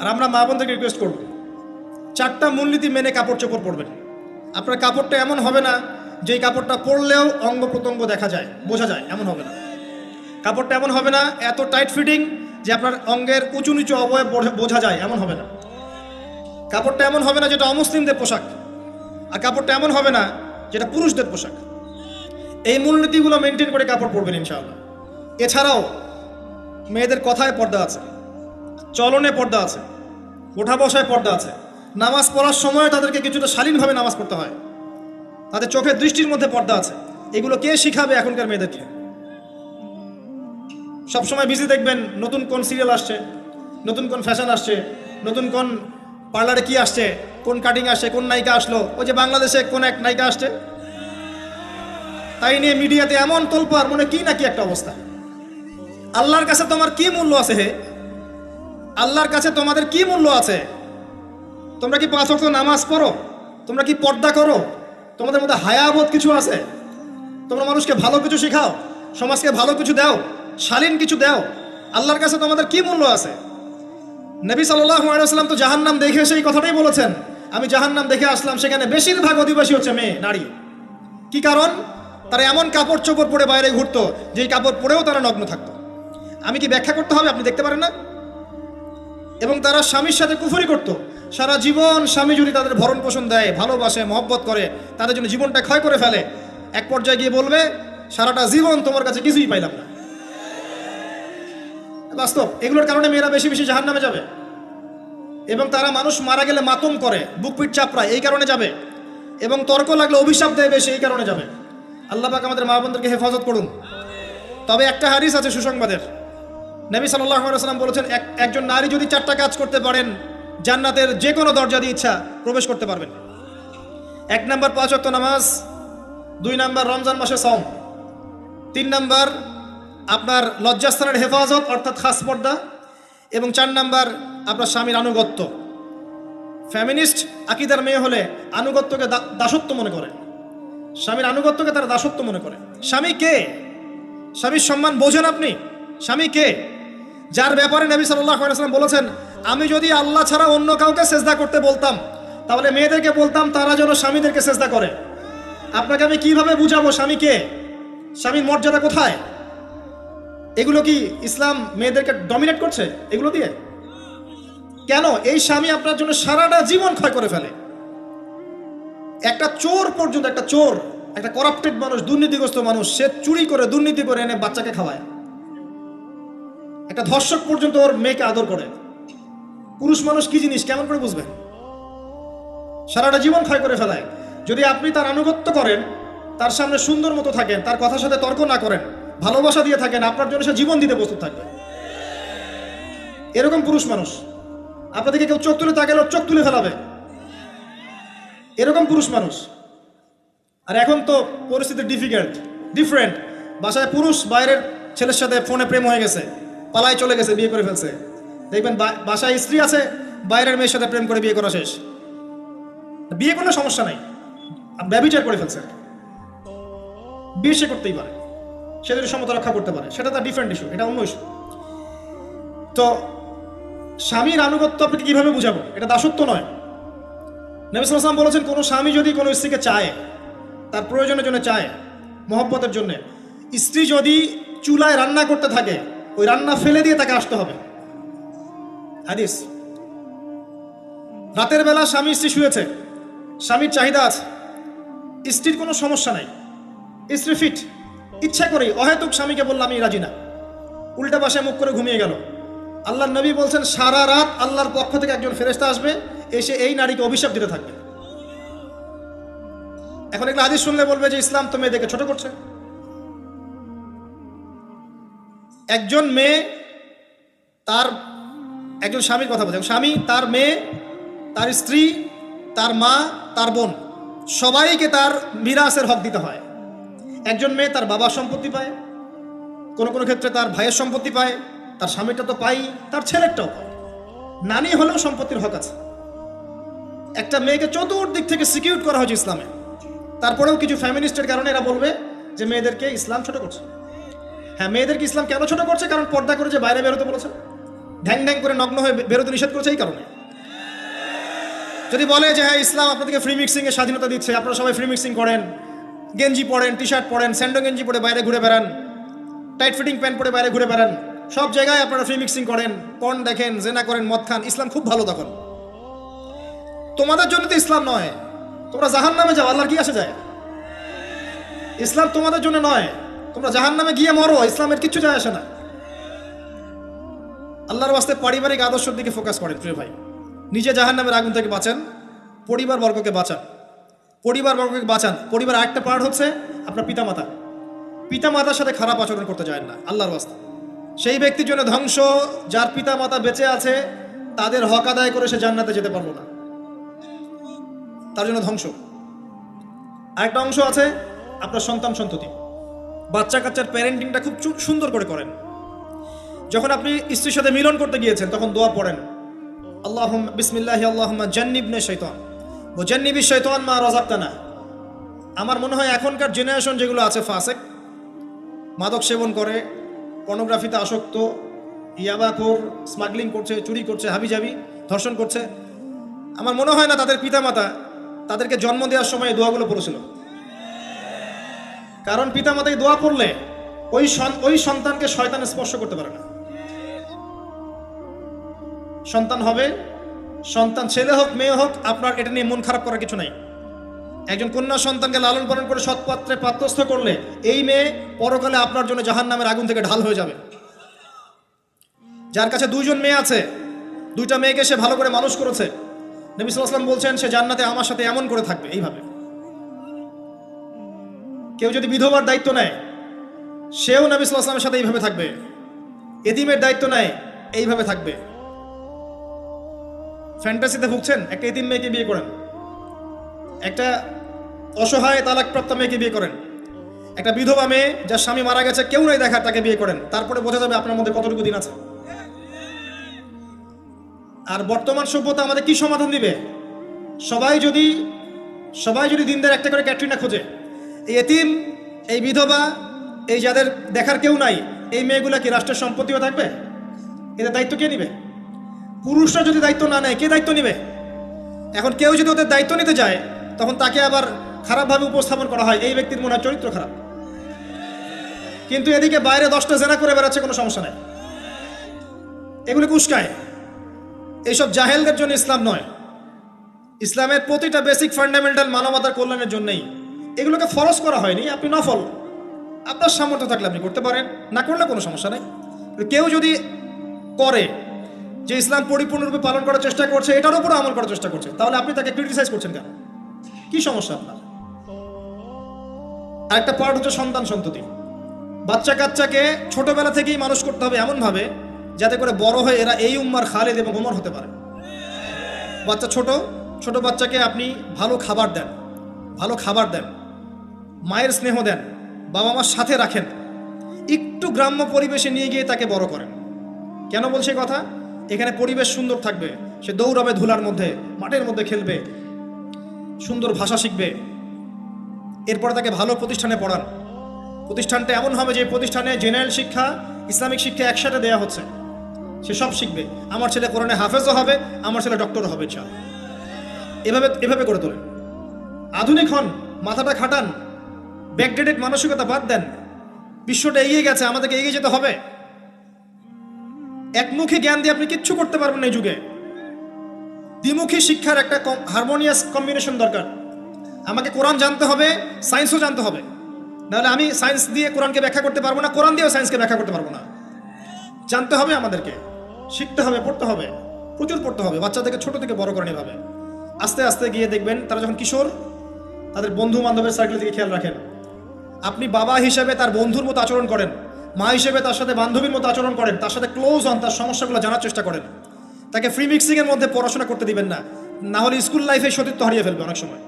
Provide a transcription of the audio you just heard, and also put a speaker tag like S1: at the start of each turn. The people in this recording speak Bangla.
S1: আর আমরা মা বোনদেরকে রিকোয়েস্ট করব। চারটা মূলনীতি মেনে কাপড় চোপড় পরবেন। আপনার কাপড়টা এমন হবে না যে কাপড়টা পরলেও অঙ্গ প্রত্যঙ্গ দেখা যায়, বোঝা যায়, এমন হবে না। কাপড়টা এমন হবে না, এত টাইট ফিটিং যে আপনার অঙ্গের উঁচু নিচু অবয়ব বোঝা- যায়, এমন হবে না। কাপড়টা এমন হবে না যেটা অমুসলিমদের পোশাক, আর কাপড়টা এমন হবে না যেটা পুরুষদের পোশাক। এই মূলনীতিগুলো মেনটেন করে কাপড় পরবেন ইনশাআল্লাহ। এছাড়াও মেয়েদের কথায় পর্দা আছে, চলনে পর্দা আছে ওঠা বসায় পর্দা আছে। নামাজ পড়ার সময় তাদেরকে কিছুটা শালীনভাবে নামাজ পড়তে হয়। তাদের চোখের দৃষ্টির মধ্যে পর্দা আছে। এগুলো কে শিখাবে এখনকার মেয়েদেরকে? সবসময় বিজি দেখবেন, নতুন কোন সিরিয়াল আসছে, নতুন কোন ফ্যাশন আসছে, নতুন কোন পার্লারে কি আসছে, কোন কাটিং আসছে, কোন নায়িকা আসলো, ওই যে বাংলাদেশে কোন এক নায়িকা আসছে। তাই নিয়ে মিডিয়াতে এমন তোলপার মনে কি নাকি একটা অবস্থা। আল্লাহর কাছে তোমার কি মূল্য আছে হে? আল্লাহর কাছে তোমাদের কি মূল্য আছে? তোমরা কি পাঁচ ওয়াক্ত নামাজ পড়ো? তোমরা কি পর্দা করো? তোমাদের মধ্যে হায়াবোধ কিছু আছে? তোমরা মানুষকে ভালো কিছু শেখাও, সমাজকে ভালো কিছু দাও, শালীন কিছু দাও। আল্লাহর কাছে তোমাদের কি মূল্য আছে? নবী সাল্লাম তো জাহান্নাম দেখে সেই কথাটাই বলেছেন, আমি জাহান্নাম দেখে আসলাম, সেখানে বেশিরভাগ অধিবাসী হচ্ছে মেয়ে, নারী। কি কারণ? তারা এমন কাপড় চোপড় পরে বাইরে ঘুরতো, যেই কাপড় পরেও তারা নগ্ন থাকতো। আমি কি ব্যাখ্যা করতে হবে? আপনি দেখতে পারেন না। এবং তারা স্বামীর সাথে কুফরি করত। সারা জীবন স্বামী যদি তাদের ভরণ পোষণ দেয়, ভালোবাসে, মহব্বত করে, তাদের জন্য জীবনটা ক্ষয় করে ফেলে, এক পর্যায়ে গিয়ে বলবে, সারাটা জীবন তোমার কাছে কিছুই পাইলাম না। বাস্তব, এগুলোর কারণে মেয়েরা বেশি বেশি জাহান নামে যাবে। এবং তারা মানুষ মারা গেলে মাতম করে, বুক পিঠ চাপড়ায়, এই কারণে যাবে। এবং তর্ক লাগলে অভিশাপ দেয় বেশি, এই কারণে যাবে। আল্লাহ পাক আমাদের মা বোনদেরকে হেফাজত করুন। তবে একটা হাদিস আছে সুসংবাদের। নবী সাল্লাহ সাল্লাম বলেছেন, এক, একজন নারী যদি চারটা কাজ করতে পারেন, জান্নাতের যে কোনো দরজা দিয়ে ইচ্ছা প্রবেশ করতে পারবেন। এক নাম্বার পাঁচ নামাজ, দুই নাম্বার রমজান মাসে সম তিন নাম্বার আপনার লজ্জাস্থানের হেফাজত, অর্থাৎ খাস পর্দা, এবং চার নাম্বার আপনার স্বামীর আনুগত্য। ফ্যামিনিস্ট আকিদার মেয়ে হলে আনুগত্যকে দাসত্ব মনে করে স্বামীর আনুগত্যকে তারা দাসত্ব মনে করে। স্বামী কে? স্বামীর সম্মান বোঝেন আপনি? স্বামী কে? যার ব্যাপারে নবী সাল্লাম বলেছেন, আমি যদি আল্লাহ ছাড়া অন্য কাউকে সেজদা করতে বলতাম, তাহলে মেয়েদেরকে বলতাম, তারা যেন স্বামীদেরকে সেজদা করে। আপনাকে আমি কীভাবে বুঝাবো স্বামীকে স্বামীর মর্যাদা কোথায়? এগুলো কি ইসলাম মেয়েদেরকে ডমিনেট করছে এগুলো দিয়ে? কেন? এই স্বামী আপনার জন্য সারাটা জীবন ক্ষয় করে ফেলে। একটা চোর পর্যন্ত, একটা চোর, একটা করাপ্টেড মানুষ, দুর্নীতিগ্রস্ত মানুষ, সে চুরি করে দুর্নীতি করে এনে বাচ্চাকে খাওয়ায়। একটা ধর্ষক পর্যন্ত ওর মেয়েকে আদর করে। পুরুষ মানুষ কি জিনিস? কেমন করে বুঝবেন? সারাটা জীবন ক্ষয় করে ফেলায়। যদি আপনি তার আনুগত্য করেন, তার সামনে সুন্দর মতো থাকেন, তার কথার সাথে তর্ক না করেন, ভালোবাসা দিয়ে থাকেন, আপনার জন্য সে জীবন দিতে প্রস্তুত থাকবে। এরকম পুরুষ মানুষ। আপনাদেরকে কেউ চোখ তুলে ওর চোখ তুলে ফেলাবে। এরকম পুরুষ মানুষ। আর এখন তো পরিস্থিতি ডিফিকাল্ট ডিফারেন্ট বাসায় পুরুষ, বাইরের ছেলের সাথে ফোনে প্রেম হয়ে গেছে। পালায় চলে গেছে, বিয়ে করে ফেলছে। দেখবেন বাসায় স্ত্রী আছে, বাইরের মেয়ের সাথে প্রেম করে বিয়ে করা শেষ। বিয়ে কোনো সমস্যা নাই। ব্যবচার করে ফেলছে। বিয়ে সে করতেই পারে। সে যদি সমতা রক্ষা করতে পারে, সেটা তার ডিফারেন্ট ইস্যু এটা অন্য ইস্যু তো স্বামীর আনুগত্য আপনাকে কীভাবে বুঝাবো? এটা দাসত্ব নয়। নবী সালাম বলেছেন, কোনো স্বামী যদি কোনো স্ত্রীকে চায়, তার প্রয়োজনের জন্য চায়, মহব্বতের জন্য, স্ত্রী যদি চুলায় রান্না করতে থাকে ওই রান্না ফেলে দিয়ে তাকে আসতে হবে। হাদিস। রাতের বেলা স্বামী স্ত্রী শুয়েছে। স্বামীর চাহিদা আছে। স্ত্রীর কোনো সমস্যা নাই। স্ত্রী ফিট। ইচ্ছা করে অহেতুক স্বামীকে বললাম আমি রাজি না। উল্টা পাশে মুখ করে ঘুমিয়ে গেল। আল্লাহ নবী বলছেন, সারা রাত আল্লাহর পক্ষ থেকে একজন ফেরেস্তা আসবে, এসে এই নারীকে অভিশাপ দিতে থাকবে। এখন এগুলো হাদিস শুনলে বলবে যে, ইসলাম তো মেয়েদেরকে ছোট করছে। একজন মেয়ে তার, একজন স্বামীর কথা বলছে। স্বামী, তার মেয়ে, তার স্ত্রী, তার মা, তার বোন, সবাইকে তার মিরাসের হক দিতে হয়। একজন মেয়ে তার বাবার সম্পত্তি পায়, কোনো কোনো ক্ষেত্রে তার ভাইয়ের সম্পত্তি পায়, তার স্বামীটা তো পাই, তার ছেলেরটাও পায়। নানি হলেও সম্পত্তির হক আছে। একটা মেয়েকে চতুর্দিক থেকে সিকিউর করা হয়েছে ইসলামে। তারপরেও কিছু ফ্যামিনিস্টের কারণে এরা বলবে যে মেয়েদেরকে ইসলাম ছোট করছে। হ্যাঁ মেয়েদেরকে ইসলাম কেন ছোট করছে? কারণ পর্দা করে যে বাইরে বেরোতে বলেছে। ঢ্যাং ঢ্যাং করে নগ্ন হয়ে বেরোতে নিষেধ করেছে এই কারণে। যদি বলে যে হ্যাঁ ইসলাম আপনাদেরকে ফ্রি মিক্সিং এর স্বাধীনতা দিচ্ছে, আপনারা সবাই ফ্রি মিক্সিং করেন, গেঞ্জি পরেন টি শার্ট পরেন, স্যান্ডো গেঞ্জি পরে বাইরে ঘুরে বেড়ান টাইট ফিটিং প্যান্ট পরে বাইরে ঘুরে বেড়ান, সব জায়গায় আপনারা ফ্রি মিক্সিং করেন পর্ন দেখেন, জেনা করেন, মদ খান, ইসলাম খুব ভালো তখন। তোমাদের জন্য তো ইসলাম নয়। তোমরা জাহান নামে যাও, আল্লাহর কি আসে যায়? ইসলাম তোমাদের জন্য নয়। তোমরা জাহান নামে গিয়ে মরো, ইসলামের কিছু যায় আসে না। আল্লাহর বাস্তে পারিবারিক আদর্শের দিকে ফোকাস করেন, প্রিয় ভাই। নিজে জাহান নামের আগুন থেকে বাঁচান, পরিবার বর্গকে বাঁচান। পরিবার বর্গকে বাঁচান। পরিবার আরেকটা পার্ট হচ্ছে আপনার পিতামাতা। পিতামাতার সাথে খারাপ আচরণ করতে যায় না, আল্লাহর বাস্তে সেই ব্যক্তির জন্য ধ্বংস, যার পিতামাতা বেঁচে আছে, তাদের হক আদায় করে সে জান্নাতে যেতে পারল না। তার জন্য ধ্বংস। আরেকটা অংশ আছে আপনার সন্তান সন্ততি। বাচ্চা কাচ্চার প্যারেন্টিংটা খুব সুন্দর করে করেন। যখন আপনি স্ত্রীর সাথে মিলন করতে গিয়েছেন, তখন দোয়া পড়েন। আল্লাহ বিসমিল্লাহ আল্লাহ জান্নিবনে শৈতান ও জান্নিবি শৈতান মা রজাক্তানা আমার মনে হয় এখনকার জেনারেশন যেগুলো আছে, ফাসেক, মাদক সেবন করে পর্নোগ্রাফিতে আসক্ত ইয়াবাখোর স্মাগলিং করছে, চুরি করছে, হাবিজাবি, ধর্ষণ করছে, আমার মনে হয় না তাদের পিতামাতা তাদেরকে জন্ম দেওয়ার সময় দোয়াগুলো পড়েছিল। কারণ পিতামাতা এই দোয়া পড়লে ওই ওই সন্তানকে শয়তান স্পর্শ করতে পারে না। সন্তান হবে, সন্তান ছেলে হোক, মেয়ে হোক, আপনার এটা নিয়ে মন খারাপ করার কিছু নাই। একজন কন্যা সন্তানকে লালন পালন করে সৎপাত্রে পাত্রস্থ করলে এই মেয়ে পরকালে আপনার জন্য জাহান নামের আগুন থেকে ঢাল হয়ে যাবে। যার কাছে দুইজন মেয়ে আছে, দুইটা মেয়েকে সে ভালো করে মানুষ করেছে। নবী সাল্লাম বলছেন, সে জান্নাতে আমার সাথে এমন করে থাকবে। এইভাবে। কেউ যদি বিধবার দায়িত্ব নেয়, সেও নবী সাল্লামের সাথে এইভাবে থাকবে। এতিমের দায়িত্ব নেয়, এইভাবে থাকবে। ফ্যান্টাসিতে ভুগছেন, একটা এতিম মেয়েকে বিয়ে করেন। একটা অসহায় তালাকপ্রাপ্ত মেয়েকে বিয়ে করেন। একটা বিধবা মেয়ে যার স্বামী মারা গেছে, কেউ নাই দেখার তাকে বিয়ে করেন। তারপরে বোঝা যাবে আপনার মধ্যে কতটুকু দিন আছে। আর বর্তমান সভ্যতা আমাদের কি সমাধান দিবে? সবাই যদি সবাই যদি দিনদার একটা করে ক্যাটরিনা খোঁজে এই এতিম, এই বিধবা, এই যাদের দেখার কেউ নাই, এই মেয়েগুলা কি রাষ্ট্রের সম্পত্তিও থাকবে? এদের দায়িত্ব কে নিবে? পুরুষরা যদি দায়িত্ব না নেয়, কে দায়িত্ব নিবে? এখন কেউ যদি ওদের দায়িত্ব নিতে যায়, তখন তাকে আবার খারাপভাবে উপস্থাপন করা হয়। এই ব্যক্তির মনে হয় চরিত্র খারাপ। কিন্তু এদিকে বাইরে দশটা জেনা করে বেড়াচ্ছে, কোনো সমস্যা নেই। এগুলি উস্কায়? এইসব জাহেলদের জন্য ইসলাম নয়। ইসলামের প্রতিটা বেসিক ফান্ডামেন্টাল মানবতার কল্যাণের জন্যই এগুলোকে ফরজ করা হয়নি, আপনি নফল। আপনার সামর্থ্য থাকলে আপনি করতে পারেন, না করলে কোনো সমস্যা নেই। কেউ যদি করে যে ইসলাম পরিপূর্ণরূপে পালন করার চেষ্টা করছে, এটার উপরে আমল করার চেষ্টা করছে, তাহলে আপনি তাকে ক্রিটিসাইজ করছেন কেন? কি সমস্যা আপনার? আরেকটা পার্ট হচ্ছে সন্তান সন্ততি। বাচ্চা কাচ্চাকে ছোটবেলা থেকেই মানুষ করতে হবে এমনভাবে, যাতে করে বড় হয়ে এরা এই উম্মার খালেদ এবং ওমর হতে পারে। বাচ্চা ছোট ছোট বাচ্চাকে আপনি ভালো খাবার দেন, ভালো খাবার দেন। মায়ের স্নেহ দেন বাবা মার সাথে রাখেন, একটু গ্রাম্য পরিবেশে নিয়ে গিয়ে তাকে বড় করেন। কেন বলছে কথা? এখানে পরিবেশ সুন্দর থাকবে, সে দৌড়াবে ধুলার মধ্যে, মাঠের মধ্যে খেলবে, সুন্দর ভাষা শিখবে। এরপরে তাকে ভালো প্রতিষ্ঠানে পড়ান। প্রতিষ্ঠানটা এমন হবে যে প্রতিষ্ঠানে জেনারেল শিক্ষা, ইসলামিক শিক্ষা একসাথে দেওয়া হচ্ছে। সে সব শিখবে। আমার ছেলে কোরআনে হাফেজও হবে, আমার ছেলে ডক্টরও হবে চা এভাবে এভাবে করে তোলেন। আধুনিক হন, মাথাটা খাটান ব্যাকডেটেড মানসিকতা বাদ দেন। বিশ্বটা এগিয়ে গেছে, আমাদেরকে এগিয়ে যেতে হবে। একমুখী জ্ঞান দিয়ে আপনি কিচ্ছু করতে পারবেন এই যুগে। দ্বিমুখী শিক্ষার একটা হারমোনিয়াস কম্বিনেশন দরকার। আমাকে কোরআন জানতে হবে সায়েন্সও জানতে হবে। নাহলে আমি সায়েন্স দিয়ে কোরআনকে ব্যাখ্যা করতে পারব না, কোরআন দিয়েও সায়েন্সকে ব্যাখ্যা করতে পারব না। জানতে হবে আমাদেরকে, শিখতে হবে, পড়তে হবে, প্রচুর পড়তে হবে বাচ্চাদেরকে ছোট থেকে বড় করেন এভাবে। আস্তে আস্তে গিয়ে দেখবেন, তারা যখন কিশোর, তাদের বন্ধু বান্ধবের সার্কেল থেকে খেয়াল রাখেন। আপনি বাবা হিসেবে তার বন্ধুর মতো আচরণ করেন, মা হিসেবে তার সাথে বান্ধবীর মতো আচরণ করেন, তার সাথে ক্লোজ হন, তার সমস্যাগুলো জানার চেষ্টা করেন। তাকে ফ্রি মিক্সিংয়ের মধ্যে পড়াশোনা করতে দিবেন না। না হলে স্কুল লাইফে সতীর্থ হারিয়ে ফেলবে অনেক সময়।